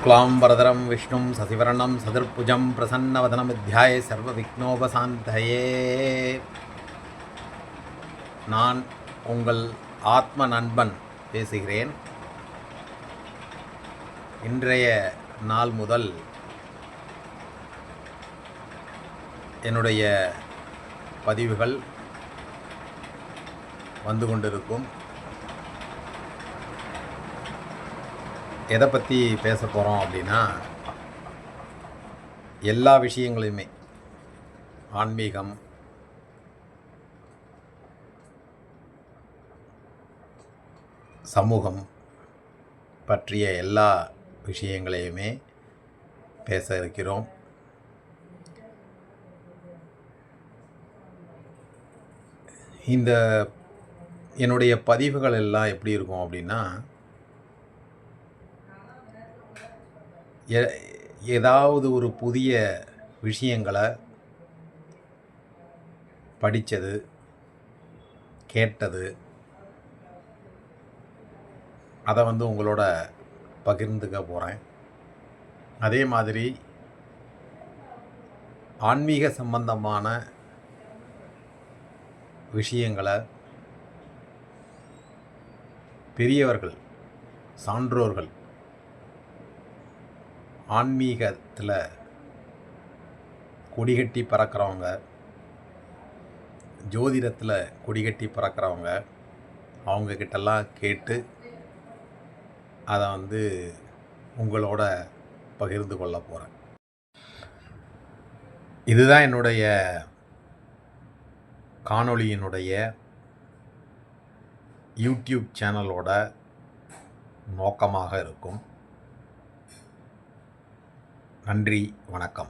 शुक्लाम्बरधरं विष्णुं ससिवर्णं सदर्भुजं प्रसन्नवदनमध्याये சர்வவிக்னோபசாந்தயே நான் உங்கள் ஆத்ம நண்பன் பேசுகிறேன் இன்றைய நாள் முதல் என்னுடைய பதிவுகள் வந்து கொண்டிருக்கும் எதை பற்றி பேச போகிறோம் அப்படின்னா எல்லா விஷயங்களையுமே. ஆன்மீகம் சமூகம் பற்றிய எல்லா விஷயங்களையுமே பேச இருக்கிறோம். இந்த என்னுடைய பதிவுகள் எல்லாம் எப்படி இருக்கும் அப்படின்னா ஏதாவது ஒரு புதிய விஷயங்களை படித்தது கேட்டது அதை வந்து உங்களோட பகிர்ந்துக்க போகிறேன் அதே மாதிரி ஆன்மீக சம்பந்தமான விஷயங்களை பெரியவர்கள் சான்றோர்கள் ஆன்மீகத்தில் கொடிகட்டி பறக்கிறவங்க ஜோதிடத்தில் கொடிகட்டி பறக்கிறவங்க அவங்கக்கிட்டெல்லாம் கேட்டு அதை வந்து உங்களோட பகிர்ந்து கொள்ள போகிறேன் இதுதான் என்னுடைய காணொளியினுடைய யூடியூப் சேனலோட நோக்கமாக இருக்கும். நன்றி வணக்கம்.